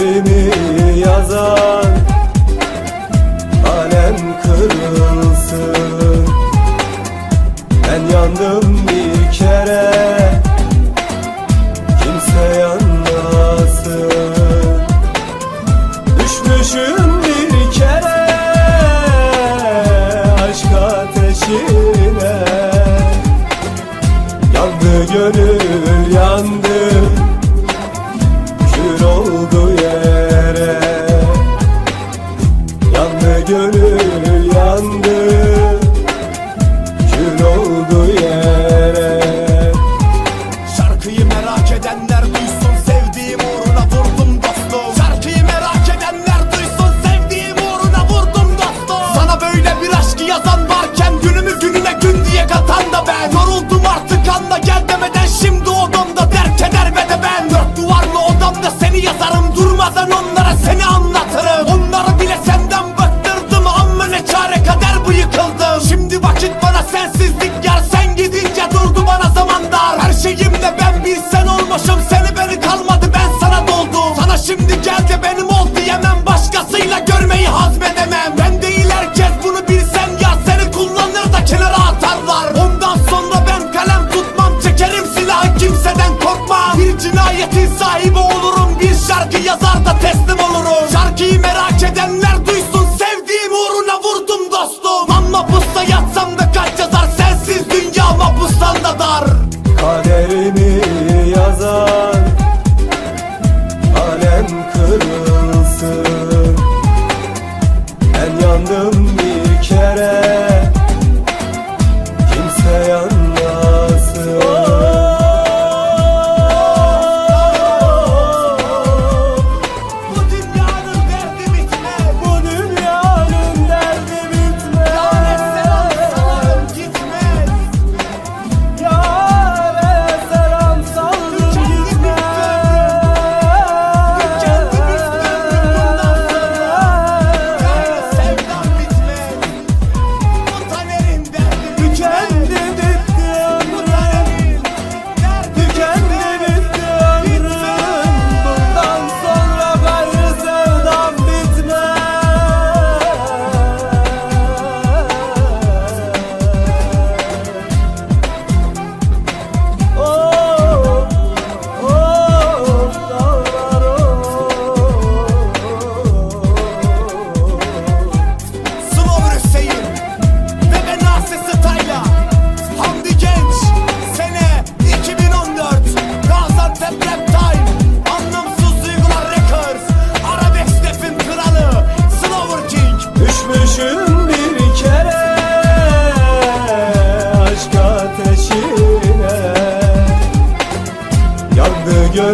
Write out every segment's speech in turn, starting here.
kaderimi yazan Alem kırılsın. Ben yandım bir kere Kimse yanmasın. Düşmüşüm bir kere Aşk ateşine. Yandı gönül yandı gönül bu yıkıldım Şimdi vakit bana sensizlik yer sen gidince durdu bana zaman dar Her şeyimle ben bir sen olmuşum. Seni beni kalmadı ben sana doldum Sana şimdi gel de benim ol diyemem. Başkasıyla görmeyi hazmedemem. Ben değil herkes bunu bilsen ya seni kullanır da kenara atarlar. Ondan sonra ben kalem tutmam. Çekerim silahı kimseden korkmam. Bir cinayetin sahibi olurum. Bir şarkı yazar da teslim olurum. Şarkıyı merak edenler pusta yatsam da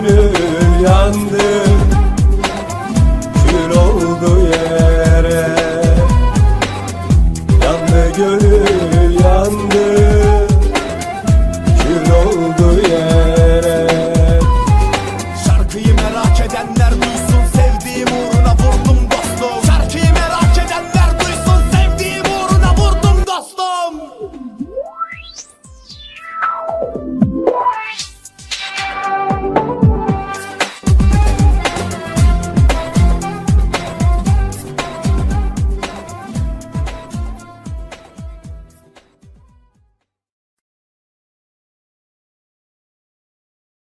gönül yandı.